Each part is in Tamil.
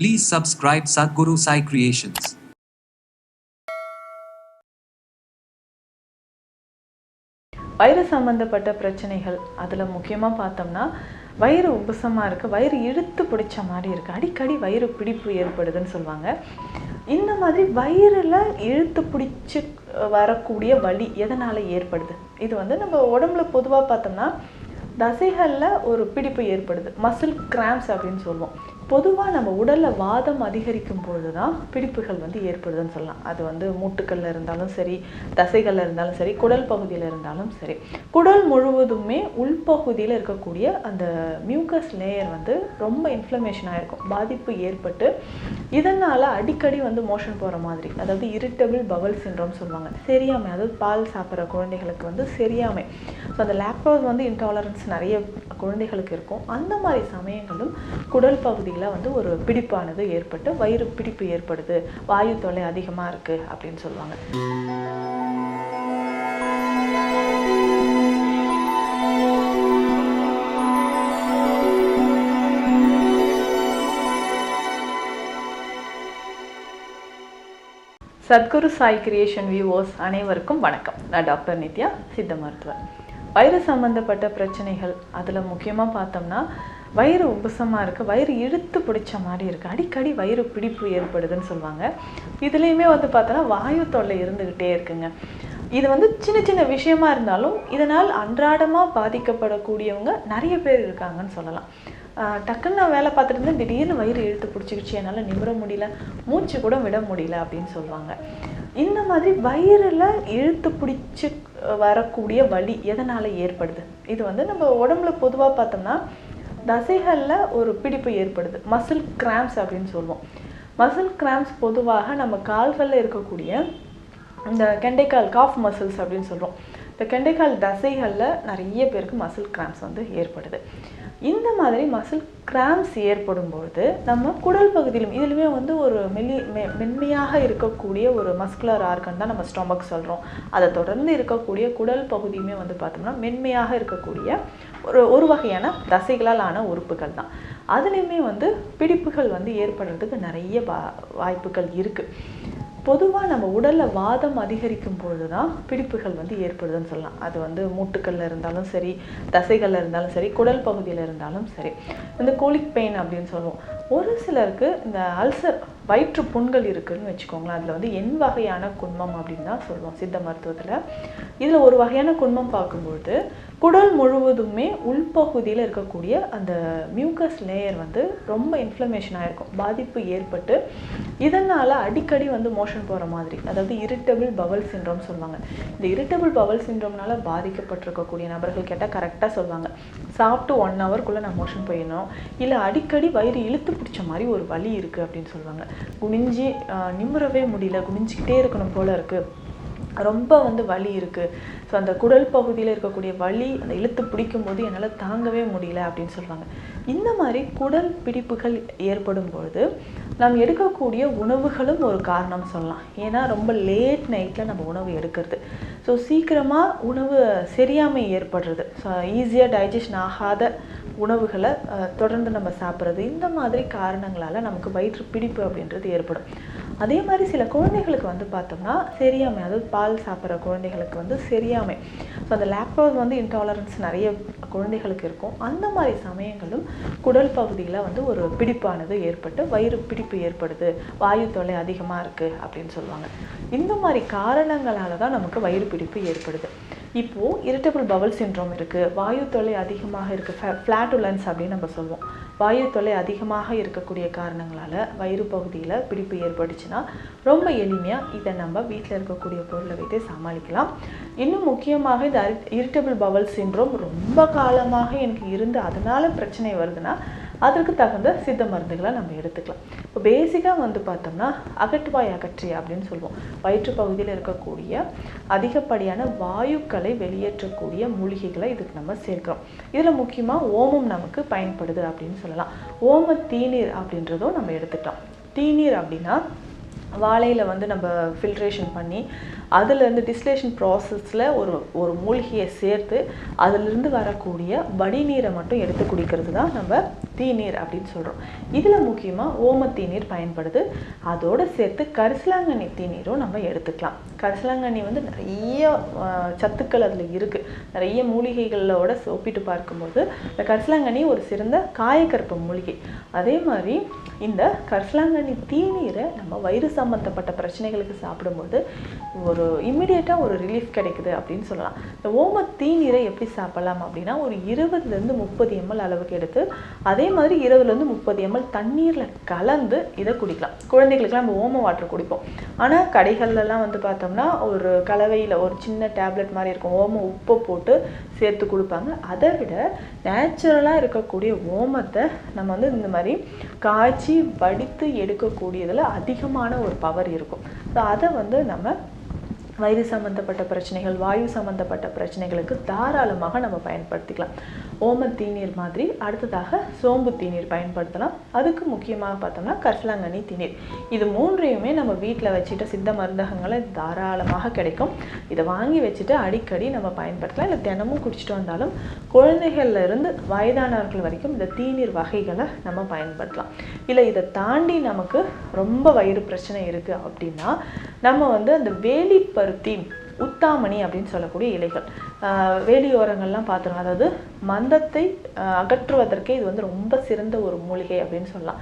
Please subscribe Sadhguru Sai Creations. வயிறு சம்மந்தப்பட்ட பிரச்சனைகள் அதில் முக்கியமாக பார்த்தோம்னா வயிறு உபசமாக இருக்குது வயிறு இழுத்து பிடிச்ச மாதிரி இருக்குது அடிக்கடி வயிறு பிடிப்பு ஏற்படுதுன்னு சொல்லுவாங்க. இந்த மாதிரி வயிறில் இழுத்து பிடிச்சி வரக்கூடிய வலி எதனால் ஏற்படுது? இது வந்து நம்ம உடம்புல பொதுவாக பார்த்தோம்னா தசைகளில் ஒரு பிடிப்பு ஏற்படுது. மசில் கிராம்ஸ் அப்படின்னு சொல்லுவோம். பொதுவாக நம்ம உடலில் வாதம் அதிகரிக்கும் பொழுது தான் பிடிப்புகள் வந்து ஏற்படுதுன்னு சொல்லலாம். அது வந்து மூட்டுக்கல்ல இருந்தாலும் சரி தசைகளில் இருந்தாலும் சரி குடல் பகுதியில் இருந்தாலும் சரி. குடல் முழுவதுமே உள்பகுதியில் இருக்கக்கூடிய அந்த மியூக்கஸ் லேயர் வந்து ரொம்ப இன்ஃப்ளமேஷன் ஆகிருக்கும் பாதிப்பு ஏற்பட்டு இதனால் அடிக்கடி வந்து மோஷன் போகிற மாதிரி அதாவது இரிட்டபிள் பவல் சின்ரோம் சொல்லுவாங்க. சரியாமை அதாவது பால் சாப்பிட்ற குழந்தைகளுக்கு வந்து சரியாமை ஸோ அந்த லாக்டோஸ் வந்து இன்டாலரன்ஸ் நிறைய குழந்தைகளுக்கு இருக்கும். அந்த மாதிரி சமயங்களும் குடல் பகுதியில் வந்து ஒரு பிடிப்பானது ஏற்பட்டு வயிறு பிடிப்பு ஏற்படுது. வாயு தொல்லை அதிகமாக இருக்குது அப்படின்னு சொல்லுவாங்க. சத்குரு சாய் கிரியேஷன் வியூவர்ஸ் அனைவருக்கும் வணக்கம். நான் டாக்டர் நித்யா சித்த மருத்துவர். வயிறு சம்மந்தப்பட்ட பிரச்சனைகள் அதில் முக்கியமாக பார்த்தோம்னா வயிறு உபசமாக இருக்குது வயிறு இழுத்து பிடிச்ச மாதிரி இருக்குது அடிக்கடி வயிறு பிடிப்பு ஏற்படுதுன்னு சொல்லுவாங்க. இதுலேயுமே வந்து பார்த்தோன்னா வாயு தொல்லை இருந்துக்கிட்டே இருக்குங்க. இது வந்து சின்ன சின்ன விஷயமா இருந்தாலும் இதனால் அன்றாடமாக பாதிக்கப்படக்கூடியவங்க நிறைய பேர் இருக்காங்கன்னு சொல்லலாம். ஆஹ் டக்குன்னு நான் வேலை பார்த்துட்டு இருந்தேன் திடீர்னு வயிறு இழுத்து பிடிச்சிக்கிச்சு என்னால் நிமிர முடியல மூச்சு கூட விட முடியல அப்படின்னு சொல்லுவாங்க. இந்த மாதிரி வயிறில் இழுத்து பிடிச்சி வரக்கூடிய வலி எதனால் ஏற்படுது? இது வந்து நம்ம உடம்புல பொதுவாக பார்த்தோம்னா தசைகளில் ஒரு பிடிப்பு ஏற்படுது. மசில் கிராம்ஸ் அப்படின்னு சொல்லுவோம். மசில் கிராம்ஸ் பொதுவாக நம்ம கால்களில் இருக்கக்கூடிய இந்த கெண்டைக்கால் காஃப் மசில்ஸ் அப்படின்னு சொல்கிறோம் இந்த கெண்டைக்கால் தசைகளில் நிறைய பேருக்கு மசில் கிராம்ஸ் வந்து ஏற்படுது. இந்த மாதிரி மசில் கிராம்ஸ் ஏற்படும் பொழுது நம்ம குடல் பகுதியிலும் இதுலையுமே வந்து ஒரு மெல்லி மெ மென்மையாக இருக்கக்கூடிய ஒரு மஸ்குலர் ஆர்கன் தான் நம்ம ஸ்டொமக் சொல்கிறோம் அதை தொடர்ந்து இருக்கக்கூடிய குடல் பகுதியுமே வந்து பார்த்தோம்னா மென்மையாக இருக்கக்கூடிய ஒரு ஒரு வகையான தசைகளால் ஆன உறுப்புகள் தான். அதுலேயுமே வந்து பிடிப்புகள் வந்து ஏற்படுறதுக்கு நிறைய வா வாய்ப்புகள் இருக்குது பொதுவாக நம்ம உடலில் வாதம் அதிகரிக்கும் பொழுது தான் பிடிப்புகள் வந்து ஏற்படுதுன்னு சொல்லலாம். அது வந்து மூட்டுக்கல்ல இருந்தாலும் சரி தசைகளில் இருந்தாலும் சரி குடல் பகுதியில் இருந்தாலும் சரி. இந்த கோலிக் பெயின் அப்படின்னு சொல்லுவோம். ஒரு சிலருக்கு இந்த அல்சர் வயிற்று புண்கள் இருக்குதுன்னு வச்சுக்கோங்களேன். அதில் வந்து என் வகையான குன்மம் அப்படின்னு தான் சொல்லுவோம் சித்த மருத்துவத்தில். இதில் ஒரு வகையான குன்மம் பார்க்கும்பொழுது குடல் முழுவதுமே உள்பகுதியில் இருக்கக்கூடிய அந்த மியூக்கஸ் லேயர் வந்து ரொம்ப இன்ஃப்ளமேஷன் ஆகிருக்கும் பாதிப்பு ஏற்பட்டு இதனால் அடிக்கடி வந்து மோஷன் போகிற மாதிரி அதாவது இரிட்டபிள் பவல் சின்ரோம் சொல்லுவாங்க. இந்த இரிட்டபிள் பவல் சின்ரோம்னால பாதிக்கப்பட்டிருக்கக்கூடிய நபர்கள் கேட்டால் கரெக்டாக சொல்லுவாங்க. சாப்பிட்டு ஒன் ஹவர்க்குள்ளே நான் மோஷன் போயிடணும். இல்லை அடிக்கடி வயிறு இழுத்து பிடிச்ச மாதிரி ஒரு வலி இருக்குது அப்படின்னு சொல்லுவாங்க. குனிஞ்சி நிம்மறவே முடியல குனிஞ்சிக்கிட்டே இருக்கணும் போல இருக்குது ரொம்ப வந்து வலி இருக்குது ஸோ அந்த குடல் பகுதியில் இருக்கக்கூடிய வலி அந்த இழுத்து பிடிக்கும் போது என்னால் தாங்கவே முடியல அப்படின்னு சொல்லுவாங்க இந்த மாதிரி குடல் பிடிப்புகள் ஏற்படும் பொழுது நாம் எடுக்கக்கூடிய உணவுகளும் ஒரு காரணம் சொல்லலாம். ஏன்னா ரொம்ப லேட் நைட்டில் நம்ம உணவு எடுக்கிறது. ஸோ சீக்கிரமாக உணவு சரியாமை ஏற்படுறது. ஸோ ஈஸியாக டைஜஷன் ஆகாத உணவுகளை தொடர்ந்து நம்ம சாப்பிட்றது. இந்த மாதிரி காரணங்களால் நமக்கு வயிற்று பிடிப்பு அப்படின்றது ஏற்படும். அதே மாதிரி சில குழந்தைகளுக்கு வந்து பார்த்தோம்னா சரியாமை அதாவது பால் சாப்பிட்ற குழந்தைகளுக்கு வந்து சரியாமை. ஸோ அந்த லாக்டோஸ் வந்து இன்டாலரன்ஸ் நிறைய குழந்தைகளுக்கு இருக்கும். அந்த மாதிரி சமயங்களும் குடல் பகுதியில் வந்து ஒரு பிடிப்பானது ஏற்பட்டு வயிறு பிடிப்பு ஏற்படுது. வாயு தொல்லை அதிகமாக இருக்குது அப்படின்னு சொல்லுவாங்க. இந்த மாதிரி காரணங்களால் தான் நமக்கு வயிறு பிடிப்பு ஏற்படுது. இப்போது இரிட்டபிள் பவல் சின்ரோம் இருக்குது வாயு தொல்லை அதிகமாக இருக்குது ஃப்ளாட்டுலன்ஸ் அப்படின்னு நம்ம சொல்லுவோம். வாயு தொல்லை அதிகமாக இருக்கக்கூடிய காரணங்களால் வயிறு பகுதியில் பிடிப்பு ஏற்பட்டுச்சுன்னா ரொம்ப எளிமையாக இதை நம்ம வீட்டில் இருக்கக்கூடிய பொருளை வைத்து சமாளிக்கலாம். இன்னும் முக்கியமாக இந்த இரிட்டபிள் பவல் சின்ரோம் ரொம்ப காலமாக எனக்கு இருந்து அதனால பிரச்சனை வருதுன்னா அதற்கு தகுந்த சித்த மருந்துகளை நம்ம எடுத்துக்கலாம். இப்போ பேசிக்காக வந்து பார்த்தோம்னா அகட்டுவாய் அகற்றி அப்படின்னு சொல்லுவோம். வயிற்று பகுதியில் இருக்கக்கூடிய அதிகப்படியான வாயுக்களை வெளியேற்றக்கூடிய மூலிகைகளை இதுக்கு நம்ம சேர்க்கிறோம். இதில் முக்கியமாக ஓமம் நமக்கு பயன்படுது அப்படின்னு சொல்லலாம். ஓம தீநீர் அப்படின்றதும் நம்ம எடுத்துக்கலாம் தீநீர் அப்படின்னா வாழையில் வந்து நம்ம ஃபில்ட்ரேஷன் பண்ணி அதுலேருந்து டிஸ்லேஷன் ப்ராசஸில் ஒரு ஒரு மூலிகையை சேர்த்து அதிலிருந்து வரக்கூடிய வடிநீரை மட்டும் எடுத்து குடிக்கிறது தான் நம்ம தீநீர் அப்படின்னு சொல்கிறோம் இதில் முக்கியமாக ஓம தீநீர் பயன்படுது. அதோடு சேர்த்து கரிசலாங்கண்ணி தீநீரும் நம்ம எடுத்துக்கலாம். கரிசலாங்கண்ணி வந்து நிறைய சத்துக்கள் அதில் இருக்குது நிறைய மூலிகைகளோட ஒப்பிட்டு பார்க்கும்போது இந்த கரிசலாங்கண்ணி ஒரு சிறந்த காயக்கற்ப மூலிகை. அதே மாதிரி இந்த கரிசலாங்கண்ணி தீநீரை நம்ம வயிறு சம்பந்தப்பட்ட பிரச்சனைகளுக்கு சாப்பிடும்போது ஒரு இம்மிடியேட்டாக ஒரு ரிலீஃப் கிடைக்குது அப்படின்னு சொல்லலாம். இந்த ஓம தீநீரை எப்படி சாப்பிடலாம் அப்படின்னா ஒரு இருபதுலேருந்து முப்பது எம்எல் அளவுக்கு எடுத்து அதே மாதிரி இருபதுலேருந்து முப்பது எம்எல் தண்ணீரில் கலந்து இதை குடிக்கலாம். குழந்தைகளுக்குலாம் நம்ம ஓம வாட்டர் குடிப்போம். ஆனால் கடைகள்லாம் வந்து பார்த்தோம்னா ஒரு கலவையில் ஒரு சின்ன டேப்லெட் மாதிரி இருக்கும். ஓம உப்பை போட்டு சேர்த்து கொடுப்பாங்க. அதை விட நேச்சுரலாக இருக்கக்கூடிய ஓமத்தை நம்ம வந்து இந்த மாதிரி காய்ச்சி வடித்து எடுக்கக்கூடியதில் அதிகமான ஒரு பவர் இருக்கும். ஸோ அதை வந்து நம்ம வயிறு சம்பந்தப்பட்ட பிரச்சனைகள் வாயு சம்பந்தப்பட்ட பிரச்சனைகளுக்கு தாராளமாக நம்ம பயன்படுத்திக்கலாம். ஓம தீநீர் மாதிரி அடுத்ததாக சோம்பு தீநீர் பயன்படுத்தலாம். அதுக்கு முக்கியமாக பார்த்தோம்னா கரிசலாங்கண்ணி தீநீர். இது மூன்றையுமே நம்ம வீட்டில் வச்சுட்டு சித்த மருந்தகங்களை தாராளமாக கிடைக்கும். இதை வாங்கி வச்சுட்டு அடிக்கடி நம்ம பயன்படுத்தலாம். இல்லை தினமும் குடிச்சிட்டு வந்தாலும் குழந்தைகள்ல இருந்து வயதானவர்கள் வரைக்கும் இந்த தீநீர் வகைகளை நம்ம பயன்படுத்தலாம். இல்லை இதை தாண்டி நமக்கு ரொம்ப வயிறு பிரச்சனை இருக்குது அப்படின்னா நம்ம வந்து அந்த வேலிப்பருத்தி உத்தாமணி அப்படின்னு சொல்லக்கூடிய இலைகள். வேலியோரங்கள்லாம் பார்த்துருங்க. அதாவது மந்தத்தை அகற்றுவதற்கே இது வந்து ரொம்ப சிறந்த ஒரு மூலிகை அப்படின்னு சொல்லலாம்.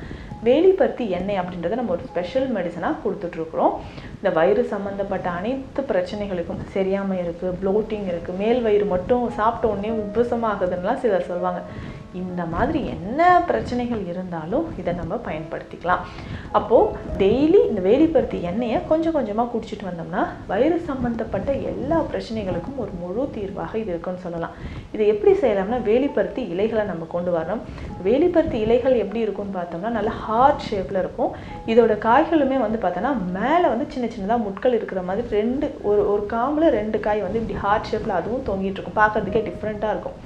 வேலிப்பருத்தி எண்ணெய் அப்படின்றத நம்ம ஒரு ஸ்பெஷல் மெடிசனாக கொடுத்துட்ருக்குறோம். இந்த வயிறு சம்மந்தப்பட்ட அனைத்து பிரச்சனைகளுக்கும் சரியாமல் இருக்குது ப்ளோட்டிங் இருக்குது மேல் வயிறு மட்டும் சாப்பிட்ட உடனே உப்புசமாகுதுன்னெலாம் சிலர் சொல்லுவாங்க இந்த மாதிரி என்ன பிரச்சனைகள் இருந்தாலும் இதை நம்ம பயன்படுத்திக்கலாம். அப்போது டெய்லி இந்த வேலிப்பருத்தி எண்ணெயை கொஞ்சம் கொஞ்சமாக குடிச்சிட்டு வந்தோம்னா வயிறு சம்மந்தப்பட்ட எல்லா பிரச்சனைகளுக்கும் ஒரு முழு தீர்வு தீர்வாக இது இருக்குன்னு சொல்லலாம். இதை எப்படி செய்யலாம்னா வேலிப்பருத்தி இலைகளை நம்ம கொண்டு வரணும். வேலிப்பருத்தி இலைகள் எப்படி இருக்கும்னு பார்த்தோம்னா நல்லா ஹார்ட் ஷேப்பில் இருக்கும். இதோட காய்களுமே வந்து பார்த்தோன்னா மேலே வந்து சின்ன சின்னதாக முட்கள் இருக்கிற மாதிரி ரெண்டு ஒரு ஒரு காம்பில் ரெண்டு காய் வந்து இப்படி ஹார்ட் ஷேப்பில் அதுவும் தொங்கிட்டு இருக்கும். பார்க்கறதுக்கே டிஃப்ரெண்ட்டாக இருக்கும்.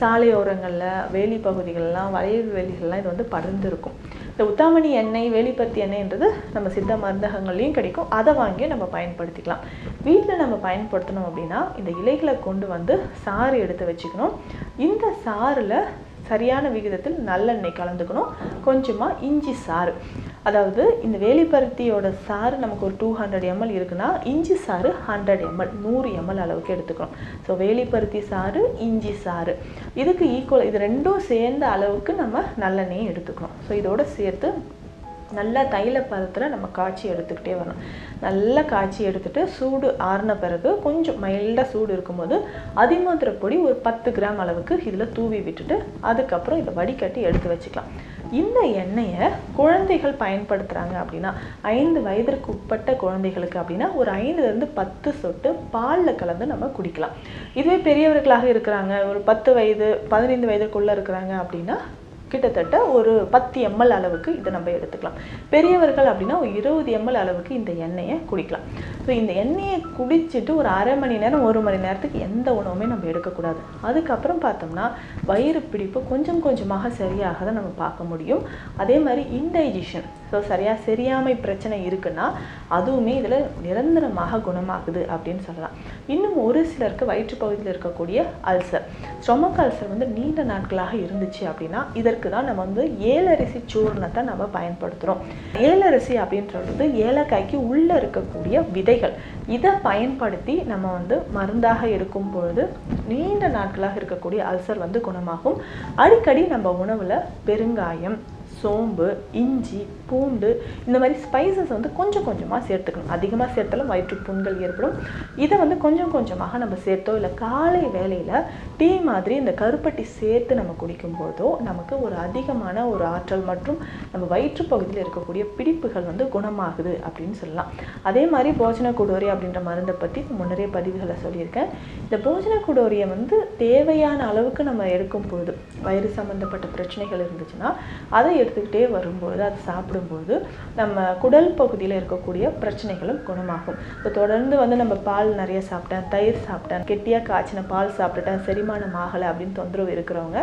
சாலையோரங்களில் வேலி பகுதிகள்லாம் வளைவு வேலிகள்லாம் இது வந்து படர்ந்து இருக்கும் இந்த உத்தாமணி எண்ணெய் வேலிப்பத்தி எண்ணெய்ன்றது நம்ம சித்த மருந்தகங்கள்லையும் கிடைக்கும். அதை வாங்கி நம்ம பயன்படுத்திக்கலாம். வீட்டில் நம்ம பயன்படுத்தணும் அப்படின்னா இந்த இலைகளை கொண்டு வந்து சாறு எடுத்து வச்சுக்கணும். இந்த சாறில் சரியான விகிதத்தில் நல்லெண்ணெய் கலந்துக்கணும். கொஞ்சமாக இஞ்சி சாறு. அதாவது இந்த வேலிப்பருத்தியோட சாறு நமக்கு ஒரு டூ ஹண்ட்ரட் எம்எல் இருக்குன்னா இஞ்சி சாறு ஹண்ட்ரட் எம்எல் நூறு எம்எல் அளவுக்கு எடுத்துக்கணும். ஸோ வேலிப்பருத்தி சாறு இஞ்சி சாறு. இதுக்கு ஈக்குவல் இது ரெண்டும் சேர்ந்த அளவுக்கு நம்ம நல்லெண்ணெயை எடுத்துக்கணும். ஸோ இதோட சேர்த்து நல்லா தைல பதத்தில் நம்ம காய்ச்சி எடுத்துக்கிட்டே வரணும். நல்லா காய்ச்சி எடுத்துகிட்டு சூடு ஆறின பிறகு கொஞ்சம் மைல்டாக சூடு இருக்கும்போது அதிமதுர பொடி ஒரு பத்து கிராம் அளவுக்கு இதில் தூவி விட்டுட்டு அதுக்கப்புறம் இதை வடிகட்டி எடுத்து வச்சுக்கலாம். இந்த எண்ணெயை குழந்தைகள் பயன்படுத்துகிறாங்க அப்படின்னா ஐந்து வயதிற்கு உட்பட்ட குழந்தைகளுக்கு அப்படின்னா ஒரு ஐந்துலேருந்து பத்து சொட்டு பாலில் கலந்து நம்ம குடிக்கலாம். இதுவே பெரியவர்களாக இருக்கிறாங்க. ஒரு பத்து வயது பதினைந்து வயதுக்குள்ளே இருக்கிறாங்க அப்படின்னா கிட்டத்தட்ட ஒரு பத்து எம்எல் அளவுக்கு இதை நம்ம எடுத்துக்கலாம். பெரியவர்கள் அப்படின்னா ஒரு இருபது எம்எல் அளவுக்கு இந்த எண்ணெயை குடிக்கலாம். ஸோ இந்த எண்ணெயை குடிச்சிட்டு ஒரு அரை மணி நேரம் ஒரு மணி நேரத்துக்கு எந்த உணவுமே நம்ம எடுக்கக்கூடாது. அதுக்கப்புறம் பார்த்தோம்னா வயிறு பிடிப்பு கொஞ்சம் கொஞ்சமாக சரியாக நம்ம பார்க்க முடியும். அதே மாதிரி இன்டைஜஷன் ஸோ சரியாக சரியாமை பிரச்சனை இருக்குன்னா அதுவுமே இதில் நிரந்தரமாக குணமாகுது அப்படின்னு சொல்லலாம். இன்னும் ஒரு சிலருக்கு வயிற்றுப்பகுதியில் இருக்கக்கூடிய அல்சர். ஸ்டொமக் அல்சர் வந்து நீண்ட நாட்களாக இருந்துச்சு அப்படின்னா இதற்கு தான் நம்ம வந்து ஏலரிசி சூர்ணத்தை நம்ம பயன்படுத்துகிறோம் ஏலரிசி அப்படின்றது ஏலக்காய்க்கு உள்ளே இருக்கக்கூடிய விதைகள். இதை பயன்படுத்தி நம்ம வந்து மருந்தாக இருக்கும் பொழுது நீண்ட நாட்களாக இருக்கக்கூடிய அல்சர் வந்து குணமாகும். அடிக்கடி நம்ம உணவில் பெருங்காயம் சோம்பு இஞ்சி பூண்டு இந்த மாதிரி ஸ்பைசஸ் வந்து கொஞ்சம் கொஞ்சமாக சேர்த்துக்கணும். அதிகமாக சேர்த்தாலும் வயிற்று புண்கள் ஏற்படும். இதை வந்து கொஞ்சம் கொஞ்சமாக நம்ம சேர்த்தோ இல்லை காலை வேலையில் டீ மாதிரி இந்த கருப்பட்டி சேர்த்து நம்ம குடிக்கும்போதோ நமக்கு ஒரு அதிகமான ஒரு ஆற்றல் மற்றும் நம்ம வயிற்று பகுதியில் இருக்கக்கூடிய பிடிப்புகள் வந்து குணமாகுது அப்படின்னு சொல்லலாம். அதே மாதிரி போஜன குடோரி அப்படின்ற மருந்தை பற்றி முன்னரே பதிவுகளை சொல்லியிருக்கேன். இந்த போஜன குடோரியை வந்து தேவையான அளவுக்கு நம்ம எடுக்கும் பொழுது வயிறு சம்மந்தப்பட்ட பிரச்சனைகள் இருந்துச்சுன்னா அதை எடுத்துக்கிட்டே வரும்போது அது சாப்பிடும்போது நம்ம குடல் பகுதியில் இருக்கக்கூடிய பிரச்சனைகளும் குணமாகும். இப்போ தொடர்ந்து வந்து நம்ம பால் நிறைய சாப்பிட்டேன் தயிர் சாப்பிட்டேன் கெட்டியாக காய்ச்சின பால் சாப்பிட்டுட்டேன் செரிமானம் ஆகலை அப்படின்னு தொந்தரவு இருக்கிறவங்க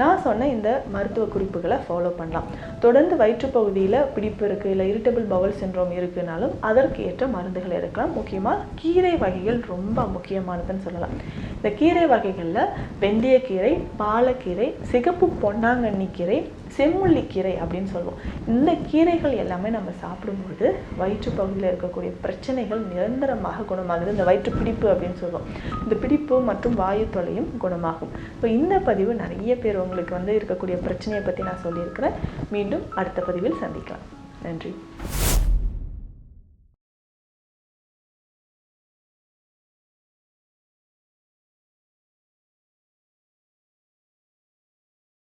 நான் சொன்ன இந்த மருத்துவ குறிப்புகளை ஃபாலோ பண்ணலாம். தொடர்ந்து வயிற்றுப்பகுதியில் பிடிப்பு இருக்குது இல்லை இரிட்டபிள் பவல் சின்ரோம் இருக்குனாலும் அதற்கு ஏற்ற மருந்துகள் எடுக்கலாம். முக்கியமாக கீரை வகைகள் ரொம்ப முக்கியமானதுன்னு சொல்லலாம். இந்த கீரை வகைகளில் வெந்தயக்கீரை பாலக்கீரை சிகப்பு பொன்னாங்கண்ணி கீரை செம்முள்ளி கீரை அப்படின்னு சொல்லுவோம். இந்த கீரைகள் எல்லாமே நம்ம சாப்பிடும்போது வயிற்றுப்பகுதியில் இருக்கக்கூடிய பிரச்சனைகள் நிரந்தரமாக குணமாகுது. இந்த வயிற்று பிடிப்பு அப்படின்னு சொல்லுவோம். இந்த பிடிப்பு மற்றும் வாயு தொலையும் குணமாகும். இப்போ இந்த பதிவு நிறைய பேர் உங்களுக்கு வந்து இருக்கக்கூடிய பிரச்சனையை பற்றி நான் சொல்லியிருக்கிறேன். மீண்டும் அடுத்த பதிவில் சந்திக்கலாம். நன்றி.